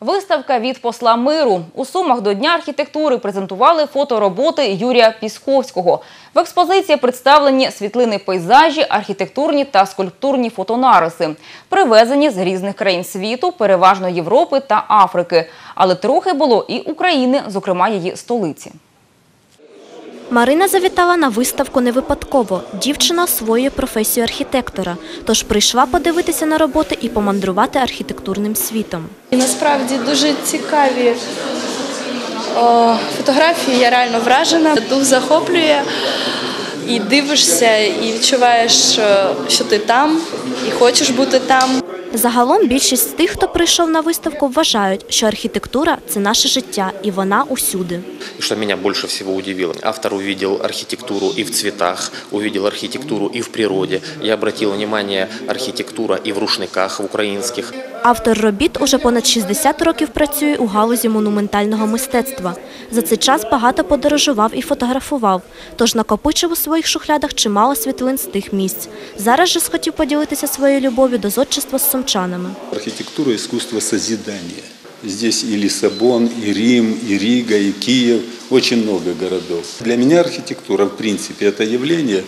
Виставка від посла миру. У Сумах до Дня архітектури презентували фотороботи Юрія Пісковського. В експозиції представлені світлини пейзажі, архітектурні та скульптурні фотонариси, привезені з різних країн світу, переважно Європи та Африки. Але трохи було і України, зокрема її столиці. Марина завітала на виставку не випадково. Дівчина освоює професію архітектора, тож прийшла подивитися на роботи і помандрувати архітектурним світом. Насправді дуже цікаві фотографії. Я реально вражена. Дух захоплює і дивишся, і відчуваєш, що ти там, і хочеш бути там. Загалом більшість з тих, хто прийшов на виставку, вважають, що архітектура це наше життя і вона усюди. Що мене більше всього удивило, автор увидел архітектуру і в цвітах, увидел архітектуру і в природі. Я обратил внимание, архітектура і в рушниках в украинских. Автор робіт уже понад 60 років працює у галузі монументального мистецтва. За цей час багато подорожував і фотографував, тож накопичив у своїх шухлядах чимало світлин з тих місць. Зараз же схотів поділитися своєю любов'ю до зодчества з сумчанами. Архитектура – искусство созидания. Здесь и Лиссабон, и Рим, и Рига, и Киев, очень много городов. Для меня архитектура, в принципе, это явление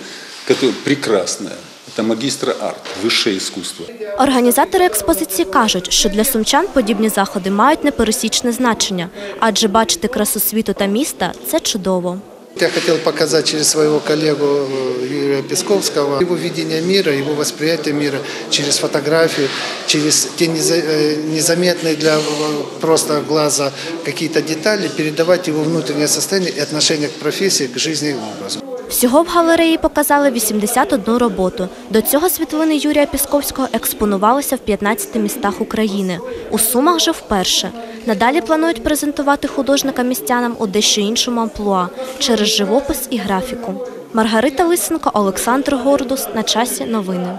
которое прекрасное Это магистр арт, высшее искусство. Організатори експозиції кажуть, що для сумчан подібні заходи мають непересічне значення, адже бачити красу світу та міста – це чудово. Я хотел показать через своего коллегу э, Юрия Песковского его видение мира, его восприятие мира через фотографии, через те неза- э, незаметные для э, просто глаза какие-то детали, передавать его внутреннее состояние и отношение к профессии, к жизни и образу. Всього в галереї показали 81 роботу. До цього світлини Юрія Пісковського експонувалися в 15 містах України. У Сумах же вперше. Надалі планують презентувати художника містянам у дещо іншому амплуа – через живопис і графіку. Маргарита Лисенко, Олександр Гордус. На часі новини.